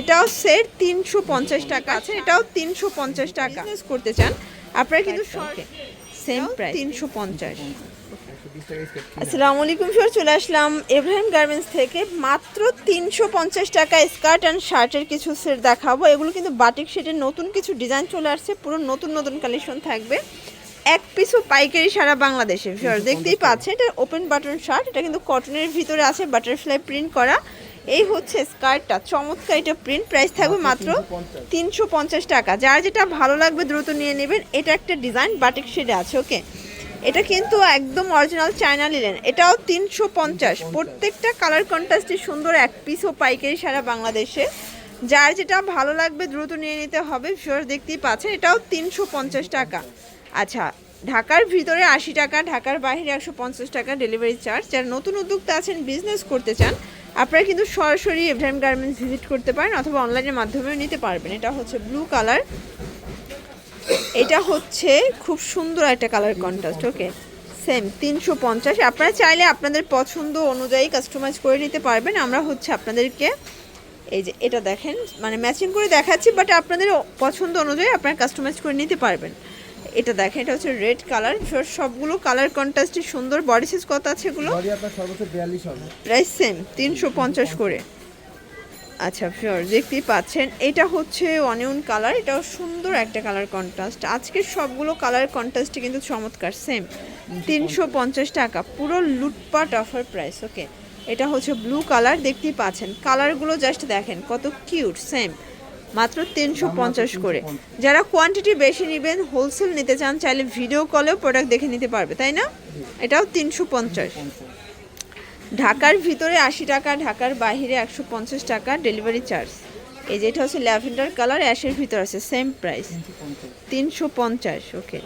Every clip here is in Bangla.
এটাও সেট তিনশো পঞ্চাশ টাকা আছে এটাও তিনশো পঞ্চাশ টাকা। করতে চান আপনারা কিন্তু সেম প্রাইস তিনশো পঞ্চাশ। আসসালামু আলাইকুম স্যার চলে আসলাম এব্রাহিম গার্মেন্টস থেকে। মাত্র তিনশো পঞ্চাশ টাকা স্কার্ট অ্যান্ড শার্টের কিছু সেট দেখাবো। এগুলো কিন্তু বাটিক সেটের নতুন কিছু ডিজাইন চলে আসছে পুরো নতুন নতুন কালেকশন থাকবে। এক পিসও পাইকারি সারা বাংলাদেশে দেখতেই পাচ্ছেন এটা ওপেন বাটন শার্ট এটা কিন্তু কটনের ভিতরে আছে বাটারফ্লাই প্রিন্ট করা। এই হচ্ছে স্কার্টটা চমৎকার এটা প্রিন্ট প্রাইস থাকবে মাত্র তিনশো পঞ্চাশ। টাকা। যার যেটা ভালো লাগবে দ্রুত নিয়ে নেবেন। এটা একটা ডিজাইন বাটিক শেডে আছে ওকে এটা কিন্তু একদম অরিজিনাল চায়না নিলেন এটাও তিনশো পঞ্চাশ। প্রত্যেকটা কালার কন্ট্রাস্টই সুন্দর এক পিসও পাইকারি সারা বাংলাদেশে। যার যেটা ভালো লাগবে দ্রুত নিয়ে নিতে হবে ফিওর দেখতেই পাচ্ছেন এটাও তিনশো পঞ্চাশ টাকা। আচ্ছা ঢাকার ভিতরে আশি টাকা ঢাকার বাইরে একশো পঞ্চাশ টাকা ডেলিভারি চার্জ যারা নতুন উদ্যোক্তা আছেন বিজনেস করতে চান আপনারা কিন্তু সরাসরি এভরাইম গার্মেন্টস ভিজিট করতে পারেন অথবা অনলাইনের মাধ্যমেও নিতে পারবেন। এটা হচ্ছে ব্লু কালার এটা হচ্ছে খুব সুন্দর একটা কালার কন্ট্রাস্ট ওকে সেম তিনশো পঞ্চাশ। আপনারা চাইলে আপনাদের পছন্দ অনুযায়ী কাস্টমাইজ করে নিতে পারবেন। আমরা হচ্ছে আপনাদেরকে এই যে এটা দেখেন মানে ম্যাচিং করে দেখাচ্ছি বাট আপনাদের পছন্দ অনুযায়ী আপনারা কাস্টমাইজ করে নিতে পারবেন। এটা দেখেন এটা হচ্ছে রেড কালার সবগুলো কালার কন্ট্রাস্টই সুন্দর। বডি সাইজ কত আছে এগুলো? বডি আপনার সর্বোচ্চ বিয়াল্লিশ হবে। প্রাইস সেম তিনশো পঞ্চাশ করে। আচ্ছা ফিওর দেখতেই পাচ্ছেন। এটা হচ্ছে অনিয়ন কালার এটাও সুন্দর একটা কালার কন্ট্রাস্ট আজকের সবগুলো কালার কন্ট্রাস্টই কিন্তু চমৎকার সেম তিনশো পঞ্চাশ। টাকা। পুরো লুটপাট অফার প্রাইস ওকে এটা হচ্ছে ব্লু কালার দেখতেই পাচ্ছেন। কালারগুলো জাস্ট দেখেন কত কিউট সেম মাত্র তিনশো পঞ্চাশ করে। যারা কোয়ান্টিটি বেশি নেবেন হোলসেল নিতে চান, চাইলে ভিডিও কলেও প্রোডাক্ট দেখে নিতে পারবে, তাই না? এটাও তিনশো পঞ্চাশ। ঢাকার ভিতরে আশি টাকা, ঢাকার বাইরে একশো পঞ্চাশ টাকা ডেলিভারি চার্জ এই যেটা হচ্ছে ল্যাভেন্ডার কালার, অ্যাশের ভিতর আছে সেম প্রাইস তিনশো পঞ্চাশ ওকে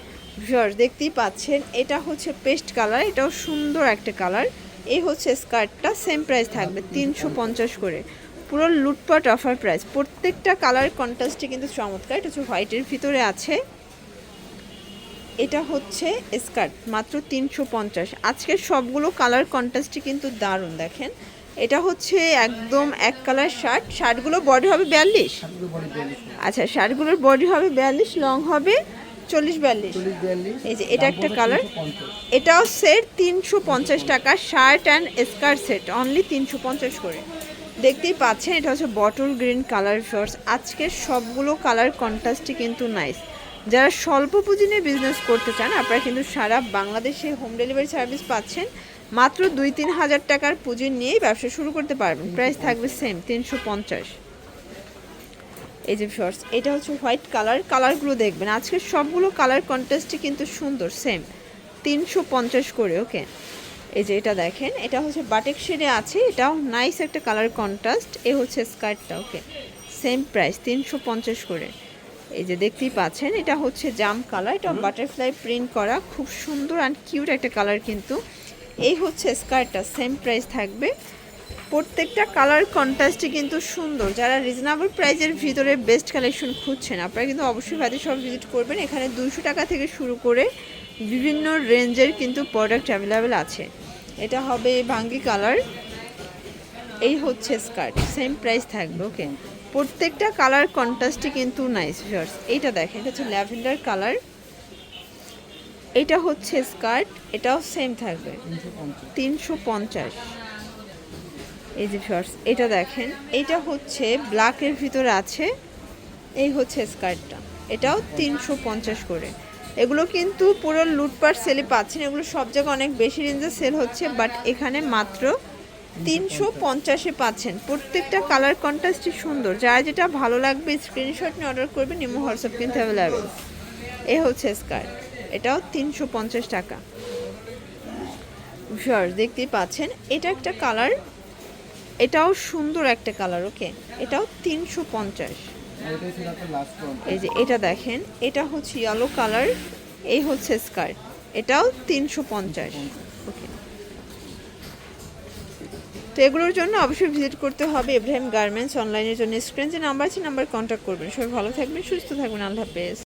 ভিউয়ার্স দেখতেই পাচ্ছেন, এটা হচ্ছে পেস্ট কালার এটাও সুন্দর একটা কালার এই হচ্ছে স্কার্টটা সেম প্রাইস থাকবে, তিনশো পঞ্চাশ করে। পুরো লুটপাট অফার প্রাইস। প্রত্যেকটা কালার কন্ট্রাস্টে কিন্তু চমৎকার। এটা হচ্ছে হোয়াইটের ভিতরে আছে। এটা হচ্ছে স্কার্ট মাত্র তিনশো পঞ্চাশ। আজকের সবগুলো কালার কন্ট্রাস্টই কিন্তু দারুণ দেখেন। এটা হচ্ছে একদম এক কালার শার্ট শার্টগুলো বডি হবে বিয়াল্লিশ? আচ্ছা শার্টগুলোর বডি হবে বিয়াল্লিশ লং হবে চল্লিশ বিয়াল্লিশ। এই যে এটা একটা কালার এটাও সেট তিনশো পঞ্চাশ টাকা shirt and skirt set only তিনশো পঞ্চাশ করে। দেখতেই পাচ্ছেন, এটা হচ্ছে বটল গ্রিন কালার শর্টস আজকের সবগুলো কালার কন্ট্রাস্টই কিন্তু নাইস যারা স্বল্প পুঁজি নিয়ে বিজনেস করতে চান, আপনারা কিন্তু সারা বাংলাদেশে হোম ডেলিভারি সার্ভিস পাচ্ছেন। মাত্র দুই তিন হাজার টাকার পুঁজি নিয়েই ব্যবসা শুরু করতে পারবেন। প্রাইস থাকবে সেম তিনশো পঞ্চাশ। এই যে শর্টস এটা হচ্ছে হোয়াইট কালার কালারগুলো দেখবেন আজকের সবগুলো কালার কন্ট্রাস্টই কিন্তু সুন্দর সেম তিনশো পঞ্চাশ করে ওকে এই যে এটা দেখেন এটা হচ্ছে বাটিক শেডে আছে এটাও নাইস একটা কালার কন্ট্রাস্ট এ হচ্ছে স্কার্টটা ওকে সেম প্রাইস তিনশো পঞ্চাশ করে। এই যে দেখতেই পাচ্ছেন এটা হচ্ছে জাম কালার এটা বাটারফ্লাই প্রিন্ট করা খুব সুন্দর অ্যান্ড কিউট একটা কালার কিন্তু। এই হচ্ছে স্কার্টটা সেম প্রাইস থাকবে। প্রত্যেকটা কালার কন্ট্রাস্টই কিন্তু সুন্দর। যারা রিজনেবল প্রাইজের ভিতরে বেস্ট কালেকশন খুঁজছেন আপনারা কিন্তু অবশ্যই ভাইদের সব ভিজিট করবেন। এখানে দুশো টাকা থেকে শুরু করে বিভিন্ন রেঞ্জের কিন্তু প্রোডাক্ট অ্যাভেলেবেল আছে। এটা হবে ভাঙ্গি কালার। এই হচ্ছে স্কার্ট সেম প্রাইস থাকবে ওকে প্রত্যেকটা কালার কন্ট্রাস্টই কিন্তু নাইস ভিউয়ার্স এইটা দেখেন, এটা হচ্ছে ল্যাভেন্ডার কালার। এটা হচ্ছে স্কার্ট এটাও সেম থাকবে। তিনশো পঞ্চাশ। এই যে শর্টস এটা দেখেন, এটা হচ্ছে ব্ল্যাকের ভিতরে আছে। এই হচ্ছে স্কার্টটা এটাও তিনশো পঞ্চাশ করে। এগুলো কিন্তু পুরো লুটপাট সেলে পাচ্ছেন। এগুলো সব জায়গায় অনেক বেশি রেঞ্জে সেল হচ্ছে বাট এখানে মাত্র তিনশো পঞ্চাশে পাচ্ছেন। প্রত্যেকটা কালার কন্ট্রাস্টই সুন্দর। যার যেটা ভালো লাগবে স্ক্রিনশট নিয়ে অর্ডার করবেন ইমো হোয়াটসঅ্যাপ কিন্তু অ্যাভেলেবেল এ হচ্ছে স্কার্ট এটাও তিনশো পঞ্চাশ টাকা। ভিউয়ার্স দেখতেই পাচ্ছেন, এটা একটা কালার এটাও সুন্দর একটা কালার ওকে এটাও তিনশো পঞ্চাশ। এই যে এটা দেখেন, এটা হচ্ছে ইয়েলো কালার এই হচ্ছে স্কার্ট এটাও তিনশো পঞ্চাশ। ওকে তো এগুলোর জন্য অবশ্যই ভিজিট করতে হবে ইব্রাহিম গার্মেন্টস অনলাইনের জন্য। স্ক্রিন যে নাম্বার আছে নাম্বার কন্ট্যাক্ট করবেন। সবাই ভালো থাকবেন, সুস্থ থাকবেন, আল্লাহ হাফেজ।